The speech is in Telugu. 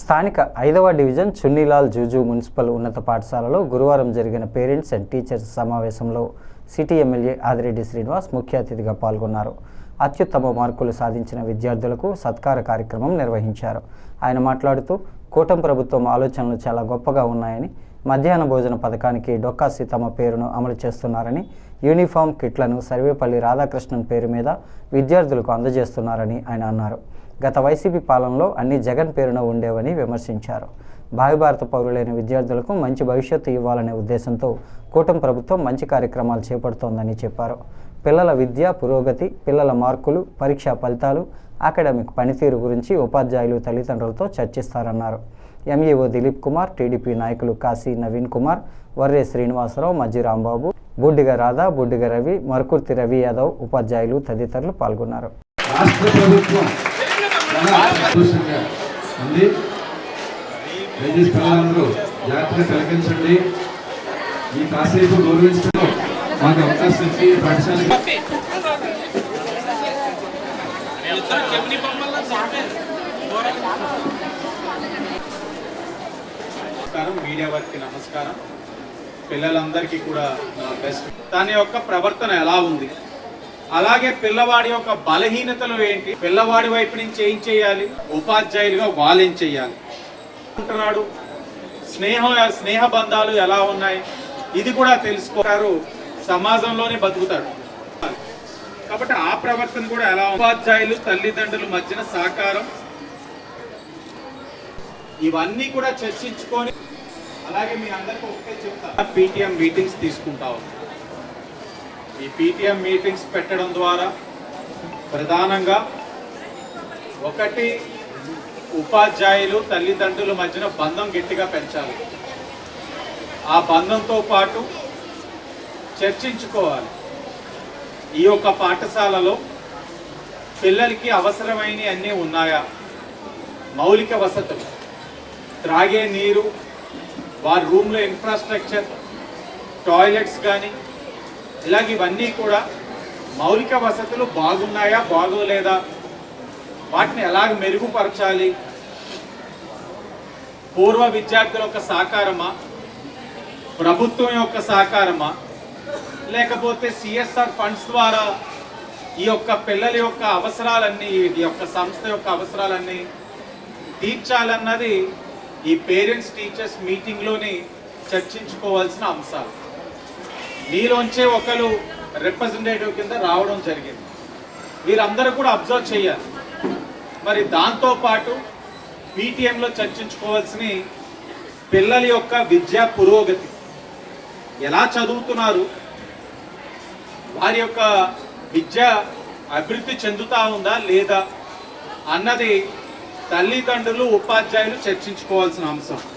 స్థానిక ఐదవ డివిజన్ చున్నీలాల్ జూజు మున్సిపల్ ఉన్నత పాఠశాలలో గురువారం జరిగిన పేరెంట్స్ అండ్ టీచర్స్ సమావేశంలో సిటీ ఎమ్మెల్యే ఆదిరెడ్డి శ్రీనివాస్ ముఖ్య అతిథిగా పాల్గొన్నారు. అత్యుత్తమ మార్కులు సాధించిన విద్యార్థులకు సత్కార కార్యక్రమం నిర్వహించారు. ఆయన మాట్లాడుతూ కూటమి ప్రభుత్వం ఆలోచనలు చాలా గొప్పగా ఉన్నాయని మధ్యాహ్న భోజన పథకానికి డొక్కా సీతమ్మ పేరును అమలు చేస్తున్నారని యూనిఫామ్ కిట్లను సర్వేపల్లి రాధాకృష్ణన్ పేరు మీద విద్యార్థులకు అందజేస్తున్నారని ఆయన అన్నారు. గత వైసీపీ పాలనలో అన్ని జగన్ పేరున ఉండేవని విమర్శించారు. భావి భారత పౌరులైన విద్యార్థులకు మంచి భవిష్యత్తు ఇవ్వాలనే ఉద్దేశంతో కూటమి ప్రభుత్వం మంచి కార్యక్రమాలు చేపడుతోందని చెప్పారు. పిల్లల విద్య పురోగతి పిల్లల మార్కులు పరీక్షా ఫలితాలు అకాడమిక్ పనితీరు గురించి ఉపాధ్యాయులు తల్లిదండ్రులతో చర్చిస్తారన్నారు. ఎంఈఓ దిలీప్ కుమార్ టీడీపీ నాయకులు కాశీ నవీన్ కుమార్ వర్రే శ్రీనివాసరావు మజ్జి రాంబాబు బుడ్డిగ రాధా బుడ్డిగ రవి మరుకుర్తి రవి యాదవ్ ఉపాధ్యాయులు తదితరులు పాల్గొన్నారు. రాష్ట్ర ప్రభుత్వం సంతోషంగా ఉంది. దయచేసి పిల్లలందరూ జాగ్రత్తగా తిలకించండి. ఈ కాసేపు గౌరవించడం మాకు అవకాశం ఇచ్చి పాఠశాలకి నమస్కారం మీడియా వారికి నమస్కారం. పిల్లలందరికీ కూడా నా బెస్ట్. దాని యొక్క ప్రవర్తన ఎలా ఉంది? అలాగే పిల్లవాడి యొక్క బలహీనతలు ఏంటి? పిల్లవాడి వైపు నుంచి ఏం చేయాలి? ఉపాధ్యాయులుగా వాళ్ళేం చేయాలి? అంటున్నాడు. స్నేహం స్నేహ బంధాలు ఎలా ఉన్నాయి? ఇది కూడా తెలుసుకోరు. సమాజంలోనే బతుకుతాడు. కాబట్టి ఆ ప్రవర్తన కూడా ఎలా ఉపాధ్యాయులు తల్లిదండ్రుల మధ్యన సహకారం ఇవన్నీ కూడా చర్చించుకొని అలాగే మీ అందరికీ ఒకటే చెప్తా. పీటీఎం మీటింగ్స్ తీసుకుంటాం ఈ పీటీఎం మీటింగ్స్ పెట్టడం ద్వారా ప్రధానంగా ఒకటి ఉపాధ్యాయులు తల్లిదండ్రుల మధ్యన బంధం గట్టిగా పెంచాలి. ఆ బంధంతో పాటు చర్చించుకోవాలి. ఈ యొక్క పాఠశాలలో పిల్లలకి అవసరమైనవి అన్నీ ఉన్నాయా? మౌలిక వసతులు. త్రాగే నీరు వారి రూమ్లో ఇన్ఫ్రాస్ట్రక్చర్ టాయిలెట్స్ కానీ ఇలాగ ఇవన్నీ కూడా మౌలిక వసతులు బాగున్నాయా బాగోలేదా? వాటిని ఎలాగ మెరుగుపరచాలి? పూర్వ విద్యార్థుల యొక్క సహకారమా? ప్రభుత్వం యొక్క సహకారమా? లేకపోతే సిఎస్ఆర్ ఫండ్స్ ద్వారా ఈ యొక్క పిల్లల యొక్క అవసరాలన్నీ ఈ యొక్క సంస్థ యొక్క అవసరాలన్నీ తీర్చాలన్నది ఈ పేరెంట్స్ టీచర్స్ మీటింగ్లోని చర్చించుకోవాల్సిన అంశాలు. మీలోంచే ఒకరు రిప్రజెంటేటివ్ కింద రావడం జరిగింది. వీరందరూ కూడా అబ్జర్వ్ చేయాలి. మరి దాంతోపాటు పీటీఎంలో చర్చించుకోవాల్సిన పిల్లల యొక్క విద్యా పురోగతి. ఎలా చదువుతున్నారు? వారి యొక్క విద్య అభివృద్ధి చెందుతా ఉందా లేదా అన్నది తల్లిదండ్రులు ఉపాధ్యాయులు చర్చించుకోవాల్సిన అంశం.